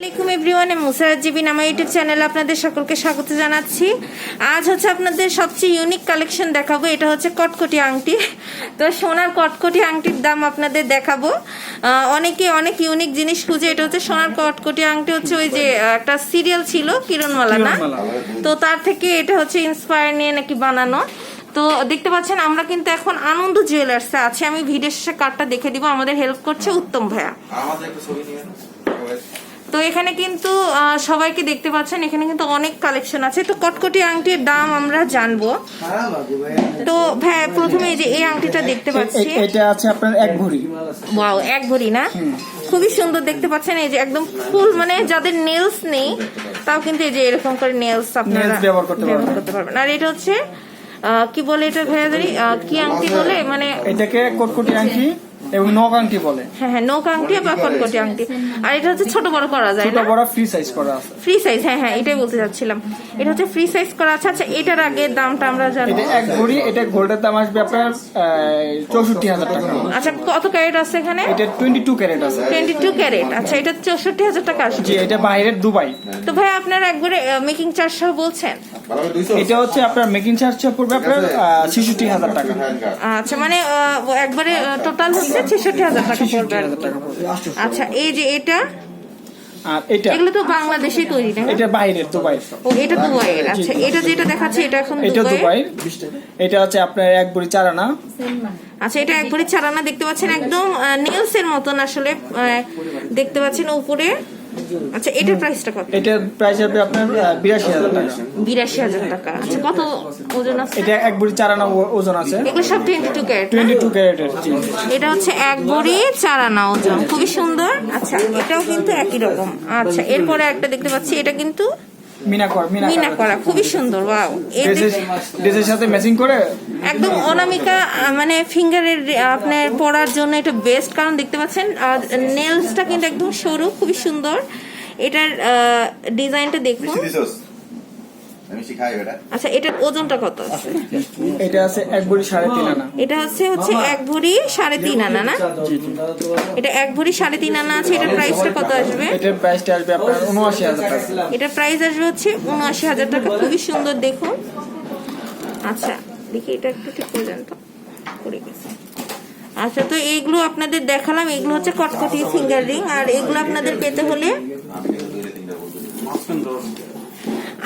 আসসালামাইকুম এভরিওয়ান মুসারাত জিবিন আমার ইউটিউব চ্যানেলে আপনাদের সকলকে স্বাগত জানাচ্ছি। আজ হচ্ছে আপনাদের সবচেয়ে ইউনিক কালেকশন দেখাবো এটা হচ্ছে কটকটি আংটি। তো সোনার কটকটি আংটির দাম আপনাদের দেখাবো। অনেকে অনেক ইউনিক জিনিস খুঁজে এটা হচ্ছে সোনার কটকটি আংটি হচ্ছে ওই যে একটা সিরিয়াল ছিল কিরণমালা না? তো তার থেকে এটা হচ্ছে ইন্সপায়ার নিয়ে নাকি বানানো। তো দেখতে পাচ্ছেন আমরা কিন্তু এখন আনন্দ জুয়েলার্সে আছি। আমি ভিডিও শেষে কার্ডটা দেখে দিব আমাদের হেল্প করছে উত্তম ভাইয়া। আমাদের একটা ছবি নিয়ে নাও। তো এখানে কিন্তু সবাইকে দেখতে পাচ্ছেন এখানে কিন্তু অনেক কালেকশন আছে। তো কটকটি আংটির দাম আমরা জানব। তো ভাই প্রথমে যে এই আংটিটা দেখতে পাচ্ছি। এটা আছে আপনার এক ভরি। ওয়াও এক ভরি না? খুবই সুন্দর দেখতে পাচ্ছেন এই যে একদম ফুল মানে যাদের নেলস নেই তাও কিন্তু এই যে এরকম করে নেলস আপনারা ব্যবহার করতে পারবেন। আর এটা হচ্ছে কি বলে এটা ভাইয়া জানি কি আংটি বলে? মানে এটাকে কটকটি আংটি। এবং নখ আংটি বলে। হ্যাঁ হ্যাঁ নৌকা আংটি বা কটকটি আংটি। আর এটা হচ্ছে ছোট বড় করা যায় ছোট বড় ফ্রি সাইজ করা আছে। ফ্রি সাইজ হ্যাঁ হ্যাঁ এটাই বলতে চাচ্ছিলাম। এটা হচ্ছে ফ্রি সাইজ করা আছে। আচ্ছা এটার আগে দামটা আমরা জানব। এটা এক ভরি এটা গোল্ডের দাম আসবে আপনার চৌষট্টি হাজার টাকা। আচ্ছা কত ক্যারেট আছে এখানে? এটা টোয়েন্টি টু ক্যারেট আছে। Twenty two carat. আচ্ছা এটা চৌষট্টি হাজার টাকা আসবে। জি এটা বাইরের দুবাই। তো ভাই আপনারা একবারে মেকিং চার্জ সহ বলছেন? এটা হচ্ছে আপনার মেকিং চার্জ পড়বে আপনার ছেষট্টি হাজার টাকা। আচ্ছা মানে আহ, একবারে টোটাল হচ্ছে ছেষট্টি হাজার টাকা পড়বে আচ্ছা এই যে এটা আর এটা। এগুলো তো বাংলাদেশে তৈরি না? এটা বাইরের দুবাই। ও এটা আচ্ছা এটা যেটা দেখাচ্ছে এটা এখন এটা দুবাই। এটা হচ্ছে আপনার এক বড়ি চারানা। আচ্ছা এটা এক একবারে চারানা দেখতে পাচ্ছেন একদম নেলস এর মতন আসলে দেখতে পাচ্ছেন উপরে। আচ্ছা এটার প্রাইসটা কত? এটার প্রাইস হবে আপনার বিরাশি হাজার টাকা। বিরাশি হাজার টাকা। আচ্ছা কত ওজন আছে? এটা এক বড়ি চার আনা ওজন আছে। এগুলো সব twenty two carat twenty two ক্যারেটের এটা হচ্ছে এক বড়ি চার আনা ওজন। খুবই সুন্দর। আচ্ছা এটাও কিন্তু একই রকম। আচ্ছা এরপরে একটা দেখতে পাচ্ছি এটা কিন্তু মিনা কর মিনা করা খুবই সুন্দর ওয়াও ড্রেসের সাথে ম্যাচিং করে? একদম অনামিকা মানে ফিঙ্গারের আপনার পরার জন্য এটা বেস্ট কারণ দেখতে পাচ্ছেন নেলসটা কিন্তু একদম সরু খুবই সুন্দর। এটার ডিজাইনটা দেখুন। আচ্ছা এটার ওজনটা কত আছে? এটা আছে এক ভরি সাড়ে তিন আনা। এটা হচ্ছে হচ্ছে এক ভরি সাড়ে তিন আনা না? এটা এক ভরি সাড়ে তিন আনা আছে এটার প্রাইসটা কত আসবে? এটার প্রাইসটা আসবে আপনার উনআশি হাজার টাকা। এটার প্রাইস আসবে হচ্ছে উনআশি হাজার টাকা। খুবই সুন্দর দেখুন। আচ্ছা দেখি এটা একটু ঠিক করে দেন করে গেছে। আচ্ছা তো এইগুলো আপনাদের দেখালাম। এগুলো হচ্ছে কটকটি ফিঙ্গার রিং আর এগুলো আপনাদের পেতে হলে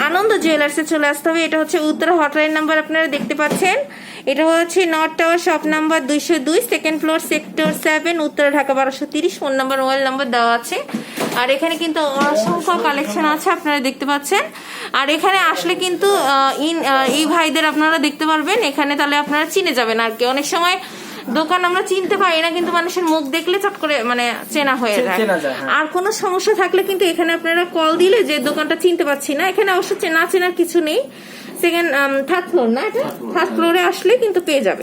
আনন্দ জুয়েলার্সে চলে আসতে হবে। এটা হচ্ছে উত্তরা হটলাইন নাম্বার আপনারা দেখতে পাচ্ছেন। এটা হচ্ছে নর্থ টাওয়ার শপ নাম্বার দুইশো দুই second floor sector seven Uttara Dhaka বারোশো তিরিশ ফোন নাম্বার মোবাইল নাম্বার দেওয়া আছে। আর এখানে কিন্তু অসংখ্য কালেকশন আছে, আপনারা দেখতে পাচ্ছেন। আর এখানে আসলে কিন্তু ইন এই ভাইদের আপনারা দেখতে পারবেন। এখানে তাহলে আপনারা চিনে যাবেন আর কি। অনেক সময় দোকান আমরা চিনতে পারি না কিন্তু মানুষের মুখ দেখলে চট করে মানে চেনা হয়ে যায়। হ্যাঁ। আর কোনো সমস্যা থাকলে কিন্তু এখানে আপনারা কল দিলে যে দোকানটা চিনতে পারছি না এখানে অবশ্য চেনা চেনার কিছু নেই। সেকেন্ড থার্ড ফ্লোর না এটা? থার্ড ফ্লোরে আসলে কিন্তু পেয়ে যাবে।